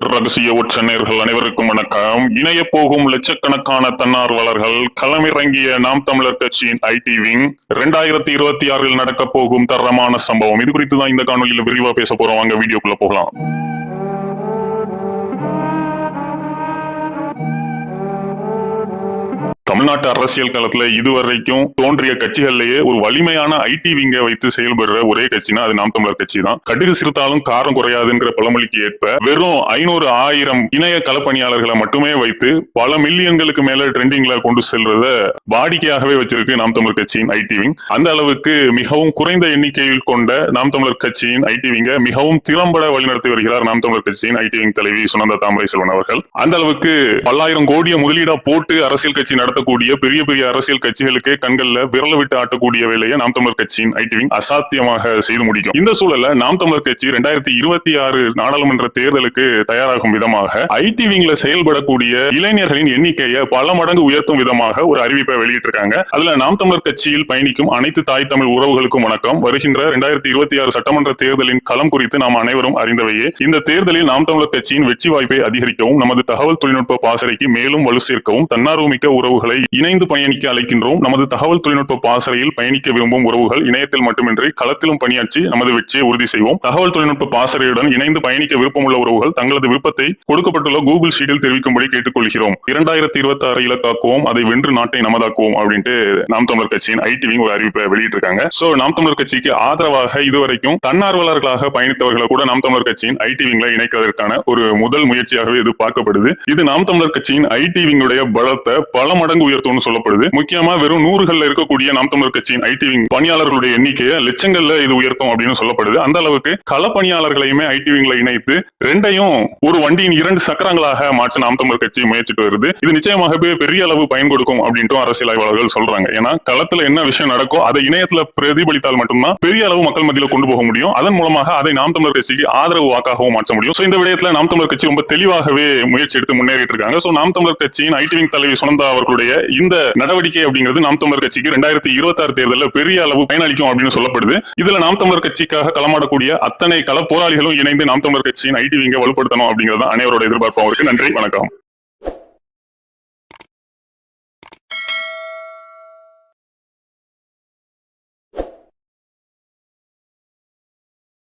ரகசிய உச்ச நேர்கள் அனைவருக்கும் வணக்கம். இணைய போகும் லட்சக்கணக்கான தன்னார்வலர்கள் களமிறங்கிய நாம் தமிழர் கட்சியின் ஐடி விங் ரெண்டாயிரத்தி இருபத்தி ஆறில் நடக்க போகும் தரமான சம்பவம். இது குறித்து தான் இந்த காணொலியில் விரிவா பேச போறோம். வாங்க வீடியோக்குள்ள போகலாம். தமிழ்நாட்டு அரசியல் களத்துல இதுவரைக்கும் தோன்றிய கட்சிகள்லயே ஒரு வலிமையான ஐடி விங்க வைத்து செயல்படுற ஒரே கட்சினா அது நாம் தமிழர் கட்சி தான் கடுகு சிறுத்தாலும் காரம் குறையாதுங்கிற பழமொழிக்கு ஏற்ப வெறும் ஐநூறு ஆயிரம் இணைய களப்பணியாளர்களை மட்டுமே வைத்து பல மில்லியன்களுக்கு மேல ட்ரெண்டிங்ல கொண்டு செல்றத வாடிக்கையாகவே வச்சிருக்கு நாம் தமிழர் கட்சியின் ஐடி விங். அந்த அளவுக்கு மிகவும் குறைந்த எண்ணிக்கையில் கொண்ட நாம் தமிழர் கட்சியின் ஐடி விங்க மிகவும் திறம்பட வழிநடத்தி வருகிறார் நாம் தமிழர் கட்சியின் ஐடி விங் தலைவி சுனந்தா தாமரை செல்வன் அவர்கள். அந்த அளவுக்கு பல்லாயிரம் கோடியை முதலீடா போட்டு அரசியல் கட்சி நடத்தக்கூடிய பெரிய பெரிய அரசியல் கட்சிகளுக்கே கண்கள்ல விரல விட்டு ஆட்டக்கூடிய வேலையை நாம் தமிழர் கட்சியின் ஐடி விங் அசாத்தியமாக செய்து முடிக்கும். இந்த சூழல்ல நாம் தமிழர் கட்சி ரெண்டாயிரத்தி இருபத்தி ஆறு நாடாளுமன்ற தேர்தலுக்கு தயாராகும் விதமாக ஐடி விங்ல செயல்படக்கூடிய இளைஞர்களின் எண்ணிக்கையை பல மடங்கு உயர்த்தும் விதமாக ஒரு அறிவிப்பை வெளியிட்டிருக்காங்க. அதுல நாம் தமிழர் கட்சியில் பயணிக்கும் அனைத்து தாய் தமிழ் உறவுகளுக்கும் வணக்கம். வருகின்ற ரெண்டாயிரத்தி இருபத்தி ஆறு சட்டமன்ற தேர்தலின் களம் குறித்து நாம் அனைவரும் அறிந்தவையே இந்த தேர்தலில் நாம் தமிழர் கட்சியின் வெற்றி வாய்ப்பை அதிகரிக்கவும் நமது தகவல் தொழில்நுட்ப பாசறைக்கு மேலும் வலு சேர்க்கவும் தன்னார்வமிக்க உறவுகளை இணைந்து பயணிக்க அழைக்கின்றோம். நமது தகவல் தொழில்நுட்ப பாசறையில் பயணிக்க விரும்பும் உறவுகள் இணையத்தில் மட்டுமின்றி களத்திலும் பணியாற்றி நமது வெற்றியை உறுதி செய்வோம். தகவல் தொழில்நுட்ப பாசறையுடன் இணைந்து பயணிக்க விருப்பமுள்ள உறவுகள் தங்களது விருப்பத்தை கொடுக்கப்பட்டுள்ள கூகுள் ஷீட்டில் தெரிவிக்கும்படி கேட்டுக்கொள்கிறோம். இரண்டாயிரத்தி இருபத்தி ஆறு இலக்காக்குவோம். அதை வென்று நாட்டை நமதாக்குவோம் அப்படின்ட்டு நாம் தமிழர் கட்சியின் ஐடி விங் ஒரு அறிவிப்பை வெளியிட்டிருக்காங்க. சோ நாம் தமிழர் கட்சிக்கு ஆதரவாக இதுவரைக்கும் தன்னார்வலர்களாக பயணித்தவர்களை கூட நாம் தமிழர் கட்சியின் ஐடி விங்ல இணைக்கிறதற்கான ஒரு முதல் முயற்சியாகவே இது பார்க்கப்படுது. இது நாம் தமிழர் கட்சியின் ஐடி விங்குடைய பலத்தை பல மடங்கு உயர்த்தும்னு சொல்லப்படுது. முக்கியமா வெறும் நூறுகள்ல இருக்கக்கூடிய நாம் தமிழர் கட்சியின் ஐடிவிங் பணியாளர்களுடைய எண்ணிக்கையை லட்சங்கள்ல இது உயர்த்தும் அப்படின்னு சொல்லப்படுது. அந்த அளவுக்கு கள பணியாளர்களையுமே இணைத்து ரெண்டையும் ஒரு வண்டியின் இரண்டு சக்கரங்களாக மாற்ற நாம் தமிழர் கட்சி முயற்சிட்டு வருது. இது நிச்சயமாகவே பெரிய அளவு பயன் கொடுக்கும் அப்படின்ட்டு அரசியல் ஆய்வாளர்கள் சொல்றாங்க. ஏன்னா களத்துல என்ன விஷயம் நடக்கோ அதை இணையத்துல பிரதிபலித்தால் மட்டும்தான் பெரிய அளவு மக்கள் மத்தியில கொண்டு போக முடியும். அதன் மூலமாக அதை நாம் தமிழர் கட்சிக்கு ஆதரவு வாக்காகவும் மாற்ற முடியும். சோ இந்த விடயத்துல நாம் தமிழர் கட்சி ரொம்ப தெளிவாகவே முயற்சி எடுத்து முன்னேறிட்டு இருக்காங்க. சோ நாம் தமிழர் கட்சியின் ஐடிவிங் தலைவி சுனந்தா அவர்களுடைய இந்த நடவடிக்கை அப்படிங்கிறது நாம் தமிழர் கட்சிக்கு ரெண்டாயிரத்தி இருபத்தி ஆறு தேர்தலில் பெரிய அளவு பயனளிக்கும் அப்படின்னு சொல்லப்படுது. இதுல நாம் தமிழர் கட்சிக்காக களமாடக்கூடிய அத்தனை கள போராளிகளும் இணைந்து நாம் தமிழர் கட்சியின் ஐடி விங்க வலுப்படுத்தணும் அப்படிங்கிறது அனைவரோட எதிர்பார்ப்பும். அவருக்கு நன்றி வணக்கம்.